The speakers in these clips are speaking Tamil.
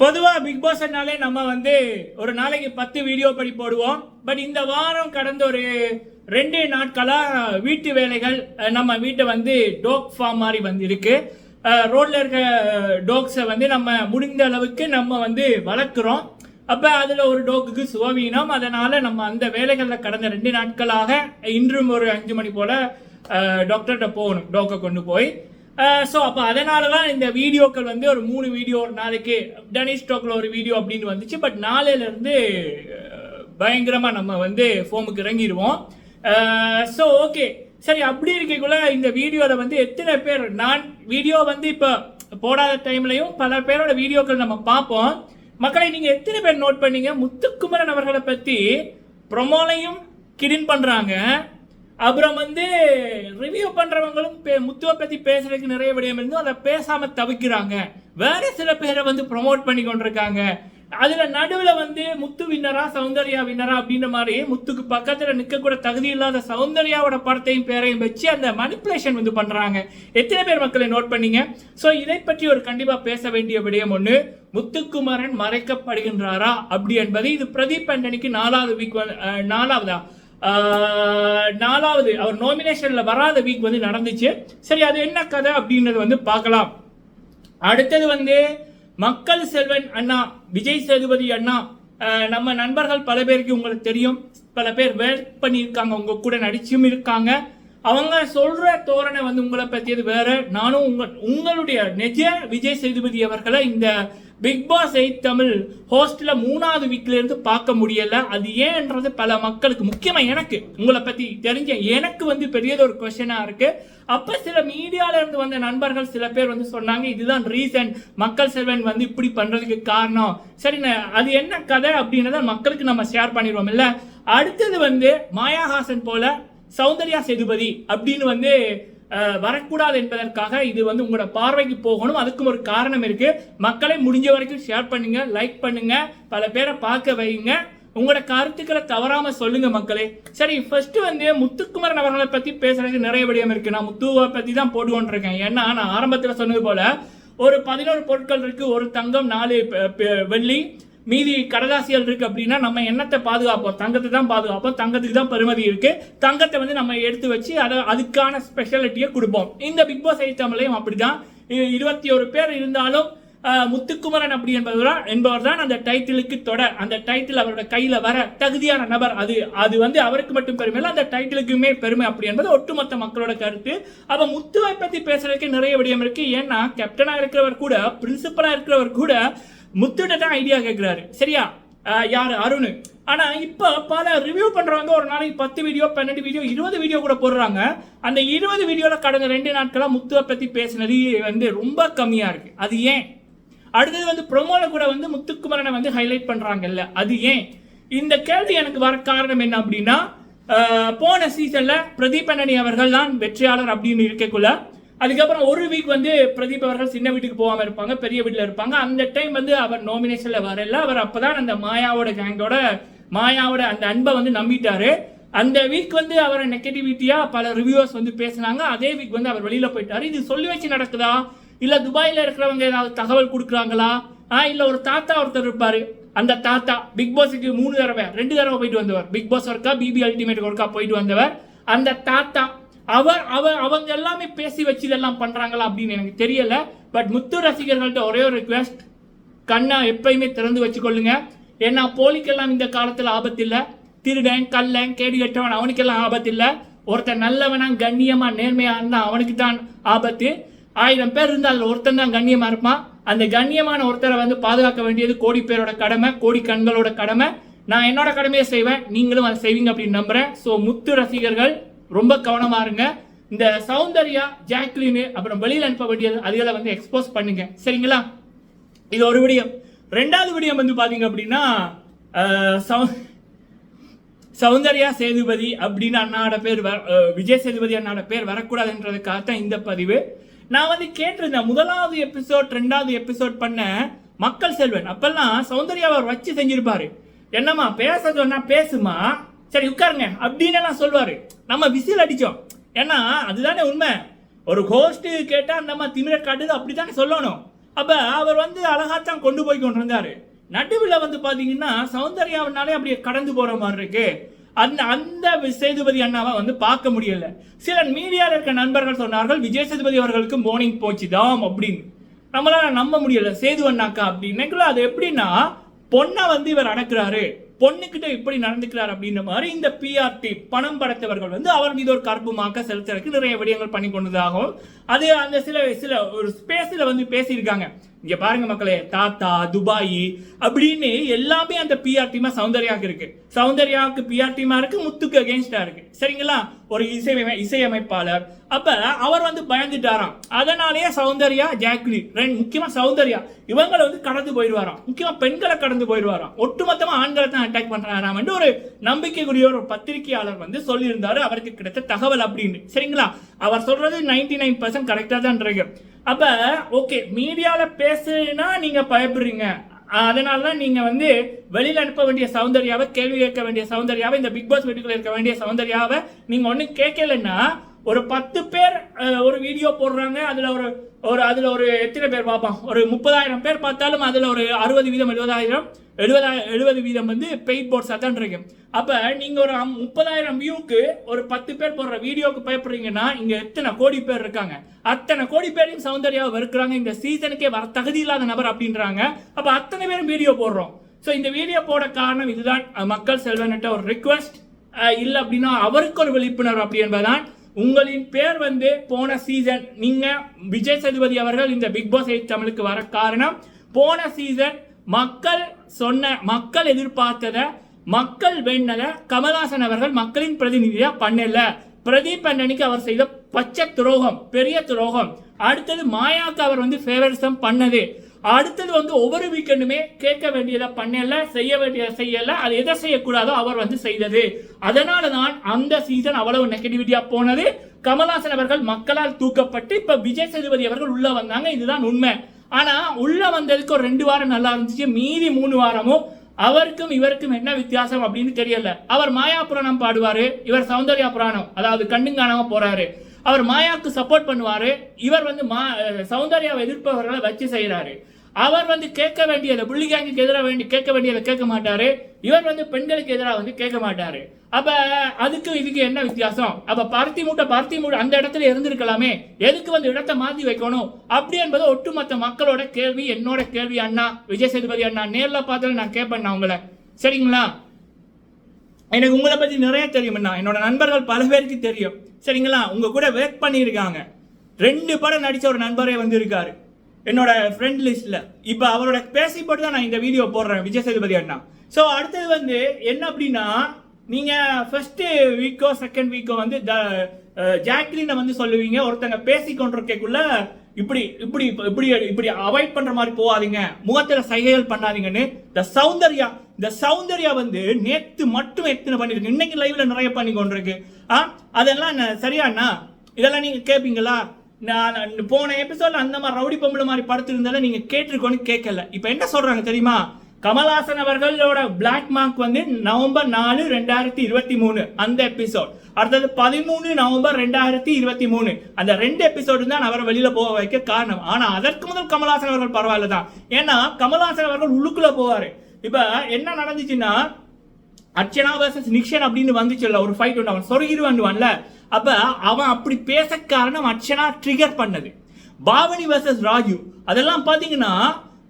பொதுவாக பிக் பாஸ்னாலே நம்ம வந்து ஒரு நாளைக்கு பத்து வீடியோ படி போடுவோம். பட் இந்த வாரம் கடந்த ஒரு ரெண்டு நாட்களாக வீட்டு வேலைகள் நம்ம வீட்டை வந்து டோக் ஃபார்ம் மாதிரி வந்து இருக்கு. ரோட்ல இருக்க டோக்ஸை வந்து நம்ம முடிந்த அளவுக்கு நம்ம வந்து வளர்க்குறோம். அப்போ அதில் ஒரு டோக்குக்கு சுவவீனம் அதனால் நம்ம அந்த வேலைகளில் கடந்த ரெண்டு நாட்களாக இன்றும் ஒரு அஞ்சு மணி போல் டாக்டர்கிட்ட போகணும். டோக்கை கொண்டு போய். ஸோ அப்போ அதனால தான் இந்த வீடியோக்கள் வந்து ஒரு மூணு வீடியோ ஒரு நாளைக்கு டனிஷ் ஸ்டோக்கில் ஒரு வீடியோ அப்படின்னு வந்துச்சு. பட் நாளையிலேருந்து பயங்கரமாக நம்ம வந்து ஃபோமுக்கு இறங்கிடுவோம் ஸோ ஓகே சரி அப்படி இருக்கக்குள்ள இந்த வீடியோவில் வந்து எத்தனை பேர் நான் வீடியோ வந்து இப்போ போடாத டைம்லையும் பல பேரோட வீடியோக்கள் நம்ம பார்ப்போம். மக்களை நீங்கள் எத்தனை பேர் நோட் பண்ணீங்க? முத்துக்குமரன் அவர்களை பற்றி ப்ரொமோலையும் கிடின் பண்ணுறாங்க அப்புறம் வந்து ரிவ்யூ பண்றவங்களும் பே- முத்துவை பற்றி பேசுறதுக்கு நிறைய விடயம் இருந்தும் அதை பேசாமல் தவிக்கிறாங்க. வேற சில பேரை வந்து ப்ரொமோட் பண்ணி கொண்டிருக்காங்க. அதில் நடுவில் வந்து முத்து வின்னரா சௌந்தர்யா வின்னரா அப்படின்ற மாதிரி முத்துக்கு பக்கத்தில் நிற்கக்கூட தகுதி இல்லாத சௌந்தர்யாவோட படத்தையும் பேரையும் வச்சு அந்த மனிப்புலேஷன் வந்து பண்ணுறாங்க எத்தனை பேர் மக்களை நோட் பண்ணீங்க? ஸோ இதை பற்றி ஒரு கண்டிப்பாக பேச வேண்டிய விடயம் ஒன்று முத்துக்குமரன் மறைக்கப்படுகின்றாரா? அப்படி என்பது இது பிரதீப் ஆண்டனிக்கு நாலாவது வீக் நாலாவதா? நாலாவது அவர் நாமினேஷனில் வராத வீக் வந்து நடந்துச்சு. சரி அது என்ன கதை அப்படின்றது வந்து பார்க்கலாம். அடுத்தது வந்து மக்கள் செல்வன் அண்ணா விஜய் சேதுபதி அண்ணா நம்ம நண்பர்கள் பல பேருக்கு உங்களுக்கு தெரியும். பல பேர் வேர் பண்ணியிருக்காங்க உங்க கூட நடிச்சும் இருக்காங்க. அவங்க சொல்ற தோரணை வந்து உங்களை பற்றியது வேற. நானும் உங்க உங்களுடைய நிஜ விஜய் சேதுபதி அவர்களை இந்த பிக் பாஸ் எயிட் தமிழ் ஹோஸ்டில் மூணாவது வீக்ல இருந்து பார்க்க முடியல. அது ஏன்றது பல மக்களுக்கு முக்கியமாக எனக்கு உங்களை பற்றி தெரிஞ்ச எனக்கு வந்து பெரியது ஒரு கொஷனாக இருக்குது அப்போ சில மீடியாவிலேருந்து வந்த நண்பர்கள் சில பேர் வந்து சொன்னாங்க இதுதான் ரீசன் மக்கள் செல்வன் வந்து இப்படி பண்ணுறதுக்கு காரணம். சரிண்ணே அது என்ன கதை அப்படின்றத மக்களுக்கு நம்ம ஷேர் பண்ணிடுவோம் இல்லை? அடுத்தது வந்து மாயாஹாசன் போல சௌந்தர்யா சேதுபதி அப்படின்னு வந்து வரக்கூடாது என்பதற்காக இது வந்து உங்களோட பார்வைக்கு போகணும். அதுக்கும் ஒரு காரணம் இருக்கு. மக்களை முடிஞ்ச வரைக்கும் ஷேர் பண்ணுங்க லைக் பண்ணுங்க பல பேரை பார்க்க வைங்க உங்களோட கருத்துக்களை தவறாம சொல்லுங்க மக்களே. சரி ஃபர்ஸ்ட் வந்து முத்துக்குமரன் அவர்களை பத்தி பேசுறதுக்கு நிறைய விடயம் இருக்கு. நான் முத்துவை பத்தி தான் போடுவோன் இருக்கேன். ஏன்னா நான் ஆரம்பத்தில் சொன்னது போல ஒரு பதினோரு பொருட்கள் இருக்கு. ஒரு தங்கம் நாலு பெ- வெள்ளி மீதி கடலாசிகள் இருக்குது அப்படின்னா நம்ம என்னத்தை பாதுகாப்போம். தங்கத்தை தான் பாதுகாப்போம். தங்கத்துக்கு தான் பெருமதி இருக்குது தங்கத்தை வந்து நம்ம எடுத்து வச்சு அதை அதுக்கான ஸ்பெஷாலிட்டியை கொடுப்போம். இந்த பிக் பாஸ் ஐ தமிழையும் அப்படிதான். இருபத்தி ஒரு பேர் இருந்தாலும் முத்துக்குமரன் அப்படி என்பவர் என்பவர் தான் அந்த டைட்டிலுக்கு தொட அந்த டைட்டில் அவரோட கையில் வர தகுதியான நபர் அது. அது வந்து அவருக்கு மட்டும் பெருமை இல்லை அந்த டைட்டிலுக்குமே பெருமை அப்படி என்பது ஒட்டுமொத்த மக்களோட கருத்து. அப்போ முத்துவை பற்றி பேசுறதுக்கு நிறைய விடயம் இருக்கு. ஏன்னா கேப்டனாக இருக்கிறவர் கூட பிரின்சிபலாக இருக்கிறவர் கூட முத்துட்ட தான் ஐடியா கேட்குறாரு சரியா? யார்? அருண். ஆனால் இப்போ பல ரிவ்யூ பண்ணுறவங்க ஒரு நாளைக்கு பத்து வீடியோ பன்னெண்டு வீடியோ இருபது வீடியோ கூட போடுறாங்க. அந்த இருபது வீடியோவில் கடந்த ரெண்டு நாட்களாக முத்துவை பற்றி பேசினது வந்து ரொம்ப கம்மியாக இருக்குது அது ஏன்? அடுத்தது வந்து ப்ரொமோவில் கூட வந்து முத்துக்குமரனை வந்து ஹைலைட் பண்ணுறாங்கல்ல அது ஏன்? இந்த கேள்வி எனக்கு வர காரணம் என்ன அப்படின்னா போன சீசனில் பிரதீப் அண்ணனி அவர்கள் தான் வெற்றியாளர் அப்படின்னு இருக்கக்குள்ள அதுக்கப்புறம் ஒரு வீக் வந்து பிரதீப் அவர்கள் சின்ன வீட்டுக்கு போகாமல் இருப்பாங்க பெரிய வீட்டில் இருப்பாங்க. அந்த டைம் வந்து அவர் நாமினேஷனில் வரல அவர் அப்போதான் அந்த மாயாவோட கேங்கோட மாயாவோட அந்த அன்பை வந்து நம்பிட்டாரு. அந்த வீக் வந்து அவரை நெகட்டிவிட்டியாக பல ரிவ்யூவர்ஸ் வந்து பேசினாங்க. அதே வீக் வந்து அவர் வெளியில் போயிட்டாரு. இது சொல்லி வச்சு நடக்குதா? இல்லை துபாயில் இருக்கிறவங்க ஏதாவது தகவல் கொடுக்குறாங்களா? ஆ இல்லை ஒரு தாத்தா ஒருத்தர் இருப்பார். அந்த தாத்தா பிக் பாஸுக்கு மூணு தடவை ரெண்டு தடவை போயிட்டு வந்தவர். பிக் பாஸ் ஒர்க்கா பிபி அல்டிமேட் ஒர்க்கா போயிட்டு வந்தவர். அந்த தாத்தா அவர் அவர் அவங்க எல்லாமே பேசி வச்சு இதெல்லாம் பண்ணுறாங்களா அப்படின்னு எனக்கு தெரியல. பட் முத்து ரசிகர்கள்ட்ட ஒரே ஒரு ரிக்வெஸ்ட் கண்ணை எப்பயுமே திறந்து வச்சுக்கொள்ளுங்க. ஏன்னா போலிக்கெல்லாம் இந்த காலத்தில் ஆபத்து இல்லை திருடன் கல்லன் கேடு கட்டவன் அவனுக்கெல்லாம் ஆபத்து இல்லை ஒருத்தன் நல்லவனா கண்ணியமாக நேர்மையாக இருந்தால் அவனுக்கு தான் ஆபத்து. ஆயிரம் பேர் இருந்தால் அதில் ஒருத்தன் தான் கண்ணியமாக இருப்பான். அந்த கண்ணியமான ஒருத்தரை வந்து பாதுகாக்க வேண்டியது கோடி பேரோட கடமை கோடி கண்களோட கடமை. நான் என்னோட கடமையை செய்வேன் நீங்களும் அதை செய்வீங்க அப்படின்னு நம்புறேன். ஸோ முத்து ரசிகர்கள் ரொம்ப கவனமா இருங்க. இந்த சௌந்தர்யா ஜாக்லின் அப்புறம் வெளியில் அனுப்ப வேண்டியது அதுகளை வந்து எக்ஸ்போஸ் பண்ணுங்க. சரிங்களா? இது ஒரு விடியம். ரெண்டாவது விடியம் வந்து பார்த்தீங்க அப்படின்னா சௌ- சௌந்தர்யா சேதுபதி அப்படின்னு அண்ணாவோட பேர் வர- விஜய் சேதுபதி அண்ணாவோட பேர் வரக்கூடாதுன்றதுக்காக தான் இந்த பதிவு. நான் வந்து கேட்டிருந்தேன் முதலாவது எபிசோட் ரெண்டாவது எபிசோட் பண்ண மக்கள் செல்வன். அப்பெல்லாம் சௌந்தர்யாவை அவர் வச்சு செஞ்சிருப்பாரு. என்னம்மா பேச சொன்னா பேசுமா? சரி உட்காருங்க. அப்படின்னு எல்லாம் சொல்லுவார். நம்ம விசில் அடித்தோம் ஏன்னா அதுதானே உண்மை. ஒரு ஹோஸ்ட்டு கேட்டால் நம்ம திமிர காட்டுது அப்படித்தானே சொல்லணும். அப்போ அவர் வந்து அழகாத்தான் கொண்டு போய் கொண்டு இருந்தார் நடுவில் வந்து பார்த்தீங்கன்னா சௌந்தர்யாவினாலே அப்படியே கடந்து போகிற மாதிரி இருக்கு. அந்த அந்த சேதுபதி அண்ணாவை வந்து பார்க்க முடியல. சில மீடியாவில் இருக்க நண்பர்கள் சொன்னார்கள் விஜய் சேதுபதி அவர்களுக்கு மோர்னிங் போச்சுதாம் அப்படின்னு. நம்மளால நம்ப முடியல. சேது அண்ணாக்கா அப்படின்னு. அது எப்படின்னா பொண்ணை வந்து இவர் அடக்குறாரு. பொண்ணுக்கிட்ட இப்படி நடந்துக்கிறார் அப்படின்ற மாதிரி இந்த பிஆர்டி பணம் படைத்தவர்கள் வந்து அவர் மீது ஒரு கருப்பு செலுத்துறதுக்கு நிறைய விடயங்கள் பண்ணி கொண்டதாகவும் அது அந்த சில சில ஒரு ஸ்பேஸில் வந்து பேசியிருக்காங்க. இங்க பாருங்க மக்களே தாத்தா துபாய் அப்படின்னு எல்லாமே அந்த பிஆர் டீமா சௌந்தர்யாவுக்கு இருக்கு. சௌந்தர்யாவுக்கு பிஆர் டீமா இருக்கு முத்துக்கு அகேன்ஸ்டா இருக்கு. சரிங்களா? ஒரு இசை இசையமைப்பாளர். அப்ப அவர் வந்து பயந்துட்டாராம். அதனாலேயே சௌந்தர்யா ஜாக்லி ரெண்டு முக்கியமா சௌந்தர்யா இவங்களை வந்து கடந்து போயிடுவாராம். முக்கியமா பெண்களை கடந்து போயிடுவாராம். ஒட்டுமொத்தமா ஆண்களை தான் அட்டாக் பண்றாராம் என்று ஒரு நம்பிக்கைக்குரிய ஒரு பத்திரிகையாளர் வந்து சொல்லியிருந்தாரு. அவருக்கு கிடைத்த தகவல் அப்படின்னு. சரிங்களா? அவர் சொல்றது நைன்டி நைன் பர்சன்ட் கரெக்டா தான் இருக்கு. அப்ப ஓகே மீடியால பேசுனா நீங்க பயப்படுறீங்க. அதனால தான் நீங்க வந்து வெளியில அனுப்ப வேண்டிய சௌந்தர்யாவை கேள்வி கேட்க வேண்டிய சௌந்தர்யாவை இந்த பிக் பாஸ் வீட்டுக்குள்ள இருக்க வேண்டிய சௌந்தர்யாவை நீங்க ஒன்றும் கேட்கலன்னா ஒரு பத்து பேர் ஒரு வீடியோ போடுறாங்க. அதில் ஒரு ஒரு அதில் ஒரு எத்தனை பேர் பார்ப்பான் ஒரு முப்பதாயிரம் பேர் பார்த்தாலும் அதில் ஒரு அறுபது வீதம் எழுபதாயிரம் எழுபதாயிரம் எழுபது வீதம் வந்து பெயிட் போர்ட்ஸ் தான் இருக்கு அப்போ நீங்கள் ஒரு முப்பதாயிரம் வியூக்கு ஒரு பத்து பேர் போடுற வீடியோக்கு பயப்படுறீங்கன்னா இங்கே எத்தனை கோடி பேர் இருக்காங்க? அத்தனை கோடி பேரையும் சௌந்தர்யாவை வெறுக்கிறாங்க. இந்த சீசனுக்கே வர தகுதி இல்லாத நபர் அப்படின்றாங்க. அப்போ அத்தனை பேரும் வீடியோ போடுறோம். ஸோ இந்த வீடியோ போட காரணம் இதுதான். மக்கள் செல்வன்கிட்ட ஒரு ரிக்வெஸ்ட் இல்லை அப்படின்னா அவருக்கு ஒரு விழிப்புணர்வு அப்படி என்பதுதான். உங்களின் பேர் வந்து போன சீசன் நீங்க விஜய் சேதுபதி அவர்கள் இந்த பிக் பாஸ் எயிட் தமிழுக்கு வர காரணம் போன சீசன் மக்கள் சொன்ன மக்கள் எதிர்பார்த்தத மக்கள் வேண்டத கமல்ஹாசன் அவர்கள் மக்களின் பிரதிநிதியா பண்ணல. பிரதீப் அண்ணனுக்கு அவர் செய்த பச்சை துரோகம் பெரிய துரோகம். அடுத்தது மாயாக்கு அவர் வந்து ஃபேவரிசம் பண்ணது. அடுத்தது வந்து ஒவ்வொரு வீக்கெண்டுமே கேட்க வேண்டியதை பண்ணல செய்ய வேண்டியதை செய்யல அது எதை செய்யக்கூடாதோ அவர் வந்து செய்தது. அதனால தான் அந்த சீசன் அவ்வளவு நெகட்டிவிட்டியா போனது. கமல்ஹாசன் அவர்கள் மக்களால் தூக்கப்பட்டு இப்ப விஜய் சேதுபதி அவர்கள் உள்ள வந்தாங்க இதுதான் உண்மை. ஆனா உள்ள வந்ததுக்கு ஒரு ரெண்டு வாரம் நல்லா இருந்துச்சு மீதி மூணு வாரமும் அவருக்கும் இவருக்கும் என்ன வித்தியாசம் அப்படின்னு தெரியல. அவர் மாயா புராணம் பாடுவாரு இவர் சௌந்தர்யா புராணம் அதாவது கண்ணும் போறாரு. அவர் மாயாவுக்கு சப்போர்ட் பண்ணுவார். இவர் வந்து மா சௌந்தர்யாவை எதிர்ப்பவர்களை வச்சு செய்கிறாரு அவர் வந்து கேட்க வேண்டியதை புள்ளிகாங்குக்கு எதிராக வேண்டி கேட்க வேண்டியதை கேட்க மாட்டார். இவர் வந்து பெண்களுக்கு எதிராக வந்து கேட்க மாட்டார். அப்போ அதுக்கு இதுக்கு என்ன வித்தியாசம்? அப்போ பருத்தி மூட்டை பருத்தி மூட்டை அந்த இடத்துல இருந்திருக்கலாமே. எதுக்கு வந்து இடத்தை மாற்றி வைக்கணும்? அப்படி என்பது ஒட்டுமொத்த மக்களோட கேள்வி என்னோட கேள்வி அண்ணா விஜய் சேதுபதி அண்ணா நேரில் பார்த்தாலும் நான் கேட்பேன் நான் உங்களை. சரிங்களா? எனக்கு உங்களை பற்றி நிறைய தெரியும் என்னோட நண்பர்கள் பல பேருக்கு தெரியும். சரிங்களா? உங்கள் கூட ஒர்க் பண்ணியிருக்காங்க. ரெண்டு படம் நடித்த ஒரு நண்பரே வந்து இருக்காரு. என்னோட ஃப்ரெண்ட் லிஸ்ட்ல இப்போ அவரோட பேசி போட்டு தான் நான் இந்த வீடியோ போடுறேன் விஜய் சேதுபதி அண்ணா. ஸோ அடுத்தது வந்து என்ன அப்படின்னா நீங்கள் ஃபர்ஸ்ட் வீக்கோ செகண்ட் வீக்கோ வந்து த ஜாக்லினை வந்து சொல்லுவீங்க. ஒருத்தங்க பேசிக்கொண்டிருக்கக்குள்ள இப்படி இப்படி இப்படி இப்படி அவாய்ட் பண்ற மாதிரி போகாதீங்க. முகத்துல சைகைகள் பண்ணாதீங்கன்னு இந்த சௌந்தர்யா இந்த சௌந்தர்யா வந்து நேத்து மட்டும் எத்தனை பண்ணிருக்கு? இன்னைக்கு லைவ்ல நிறைய பண்ணி கொண்டிருக்கு. ஆ அதெல்லாம் சரியாண்ணா இதெல்லாம் நீங்க கேட்பீங்களா நான் நான் போன எபிசோட்ல அந்த மாதிரி ரவுடி பொம்பளை மாதிரி படுத்திருந்தாலும் நீங்க கேட்டிருக்கோன்னு கேட்கல. இப்போ என்ன சொல்றாங்க தெரியுமா? கமல்ஹாசன் அவர்களோட பிளாக் மார்க் வந்து நவம்பர் நாலு ரெண்டாயிரத்தி இருபத்தி மூணு. அந்த எபிசோட் அடுத்தது பதிமூணு நவம்பர் ரெண்டாயிரத்தி இருபத்தி மூணு. அந்த ரெண்டு எபிசோடு தான் அவரை வெளியில போக வைக்க காரணம். ஆனா அதற்கு முதல் கமல்ஹாசன் அவர்கள் பரவாயில்ல தான். ஏன்னா கமல்ஹாசன் அவர்கள் உள்ளுக்குள்ள போவாரு. இப்ப என்ன நடந்துச்சுன்னா அர்ச்சனா வர்சஸ் நிக்ஷன் அப்படின்னு வந்துச்சுல்ல ஒரு ஃபைட் ஒன்று அவன் சொருகிருவான்ல அப்ப அவன் அப்படி பேச காரணம் அர்ச்சனா ட்ரிகர் பண்ணது. பாவனி வர்சஸ் ராஜு. அதெல்லாம் பாத்தீங்கன்னா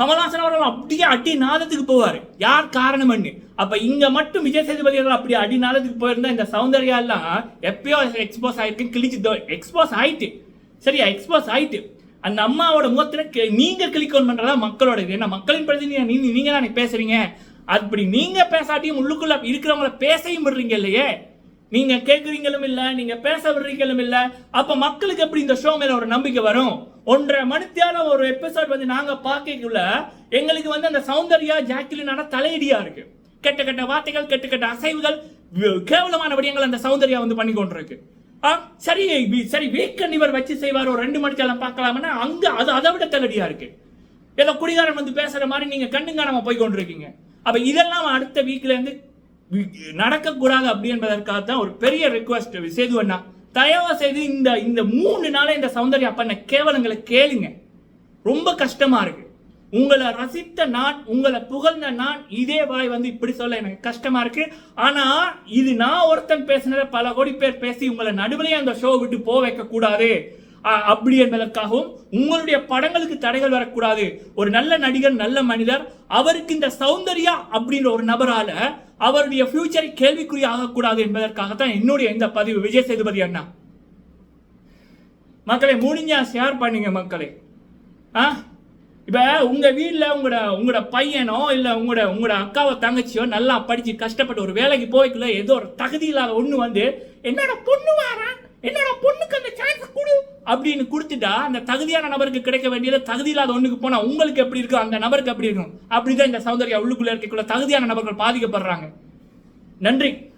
கமல்ஹாசன் அவர்கள் அப்படியே அடி நாதத்துக்கு போவார். யார் காரணம்னு? அப்போ இங்கே மட்டும் விஜய் சேதுபதி அவர்கள் அப்படி அடி நாதத்துக்கு போயிருந்தா இந்த சௌந்தர்யா எல்லாம் எப்பயோ எக்ஸ்போஸ் ஆயிருக்கு கிழிச்சு எக்ஸ்போஸ் ஆயிட்டு. சரியா? எக்ஸ்போஸ் ஆயிட்டு. அந்த அம்மாவோட முகத்தில் கி- நீங்க கிளிக் பண்ணுறதா மக்களோட இது. ஏன்னா மக்களின் பிரதிநிதி நீ நீங்கள் தானே பேசுகிறீங்க அப்படி நீங்கள் பேசாட்டியும் உள்ளுக்குள்ளே இருக்கிறவங்கள பேசையும் விடுறீங்க இல்லையே? நீங்க கேட்குறீங்களும் இல்ல நீங்க பேச விடுறீங்களும் இல்ல அப்ப மக்களுக்கு எப்படி இந்த ஷோ மேல ஒரு நம்பிக்கை வரும்? ஒன்றரை மணித்தியான ஒரு எபிசோட் வந்து நாங்க பார்க்கக்குள்ள எங்களுக்கு வந்து அந்த சௌந்தர்யா ஜாக்கிலினால தலையடியா இருக்கு. கெட்ட கெட்ட வார்த்தைகள் கெட்ட கெட்ட அசைவுகள் கேவலமான விடயங்கள் அந்த சௌந்தர்யா வந்து பண்ணி கொண்டிருக்கு. ஆ, சரி சரி வீக்கன் இவர் வச்சு செய்வார் ஒரு ரெண்டு மணிக்கெல்லாம் பார்க்கலாம்னா அங்க அது அதை விட தலையடியா இருக்கு. ஏதோ குடிகாரன் வந்து பேசுற மாதிரி நீங்க கண்ணுங்க நம்ம போய் கொண்டிருக்கீங்க. அப்ப இதெல்லாம் அடுத்த வீக்ல இருந்து நடக்கக்கூடாது அப்படி என்பதற்காக தான் ஒரு பெரிய ரிக்வஸ்ட் சேது அண்ணா தயவு செய்து இந்த இந்த மூணு நாளை இந்த சௌந்தர்யா பண்ண கேவலங்களை கேளுங்க. ரொம்ப கஷ்டமா இருக்கு. உங்களை ரசித்த நான் உங்களை புகழ்ந்த நான் இதே வாய் வந்து இப்படி சொல்ல எனக்கு கஷ்டமா இருக்கு. ஆனா இது நான் ஒருத்தன் பேசினத பல கோடி பேர் பேசி உங்களை நடுவிலே அந்த ஷோ விட்டு போக வைக்க கூடாது அப்படி என்பதற்காகவும் உங்களுடைய படங்களுக்கு தடைகள் வரக்கூடாது. ஒரு நல்ல நடிகர் நல்ல மனிதர் அவருக்கு இந்த சௌந்தர்யா அப்படின்ற ஒரு நபரால அவருடைய ஃபியூச்சரை கேள்விக்குறி ஆகக்கூடாது என்பதற்காகத்தான் என்னுடைய இந்த பதிவு. விஜய் சேதுபதி அண்ணா. மக்களை முடிஞ்சா ஷேர் பண்ணுங்க மக்களே. ஆ? இப்போ உங்கள் வீட்டில் உங்களோட உங்களோட பையனோ இல்லை உங்களோட உங்களோட அக்காவோ தங்கச்சியோ நல்லா படித்து கஷ்டப்பட்டு ஒரு வேலைக்கு போய்க்குள்ள ஏதோ ஒரு தகுதி இல்லாத ஒன்று வந்து என்னோட பொண்ணு வாரா? என்னோட பொண்ணுக்கு அந்த சான்ஸ் கொடு அப்படின்னு கொடுத்துட்டா அந்த தகுதியான நபருக்கு கிடைக்க வேண்டியது தகுதி இல்லாத ஒண்ணுக்கு போனால் உங்களுக்கு எப்படி இருக்கும்? அந்த நபருக்கு எப்படி இருக்கும்? அப்படிதான் இந்த சௌந்தர்யா உள்ளுக்குள்ள இருக்கக்குள்ள தகுதியான நபர்கள் பாதிக்கப்படுறாங்க. நன்றி.